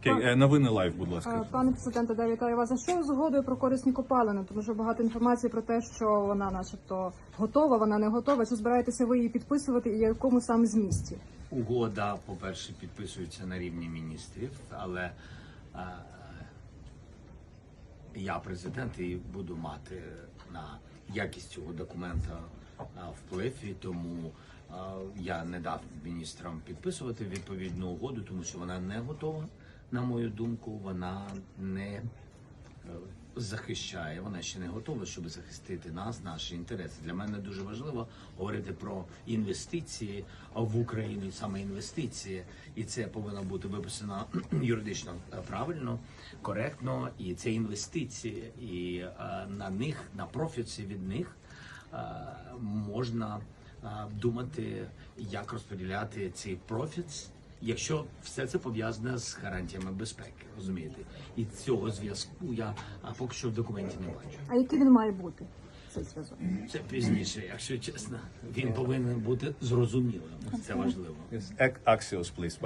Окей, е, новини лайв, будь Е, ласка. Пане президенте, да, вітаю вас. А що згодою про корисні копалини? Тому що багато інформації про те, що вона, начебто, готова, вона не готова. Чи збираєтеся ви її підписувати і якому саме змісті? Угода, по-перше, підписується на рівні міністрів, але е, я президент і буду мати на якість цього документа е, вплив, і тому е, я не дав міністрам підписувати відповідну угоду, тому що вона не готова. На мою думку, вона не е, захищає. Вона ще не готова, щоб захистити нас, наші інтереси. Для мене дуже важливо говорити про інвестиції в Україну, саме інвестиції, і це повинно бути виписано юридично е, правильно, коректно. І це інвестиції, і е, на них, на профіці від них можна думати, як розподіляти цей профіт. Якщо все це пов'язане з гарантіями безпеки, розумієте, і цього зв'язку я поки що в документі не бачу. А який він має бути? Цей зв'язок? Це пізніше, якщо чесно, він повинен бути зрозумілим. Це важливо. Axios, please.